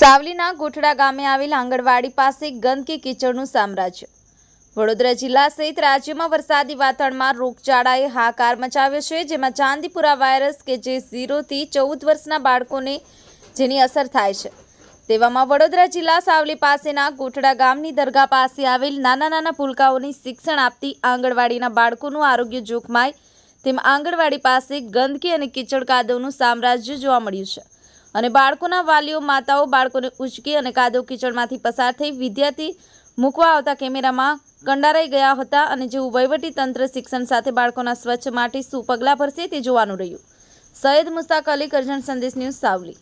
સાવલીના ગોઠડા ગામે આવેલ આંગણવાડી પાસે ગંદકી કીચડનું સામ્રાજ્ય. વડોદરા જિલ્લા સહિત રાજ્યમાં વરસાદી વાતાવરણમાં રોગચાળાએ હાકાર મચાવ્યો છે, જેમાં ચાંદીપુરા વાયરસ કે જે ઝીરોથી ચૌદ વર્ષના બાળકોને જેની અસર થાય છે. તેવામાં વડોદરા જિલ્લા સાવલી પાસેના ગોઠડા ગામની દરગાહ પાસે આવેલ નાના નાના પુલકાઓની શિક્ષણ આપતી આંગણવાડીના બાળકોનું આરોગ્ય જોખમાય તેમ આંગણવાડી પાસે ગંદકી અને કીચડ કાદવનું સામ્રાજ્ય જોવા મળ્યું છે. અને બાળકોના વાલીઓ, માતાઓ બાળકોને ઉચકી અને કાદવ કીચડમાંથી પસાર થઈ વિદ્યાર્થી મૂકવા આવતા કેમેરામાં કંડારાઈ ગયા હતા અને જેવું વહીવટી તંત્ર શિક્ષણ સાથે બાળકોના સ્વચ્છ માટે શું પગલાં ભરશે તે જોવાનું રહ્યું. સૈયદ મુસ્તાક અલી, કરજણ સંદેશ ન્યૂઝ સાવલી.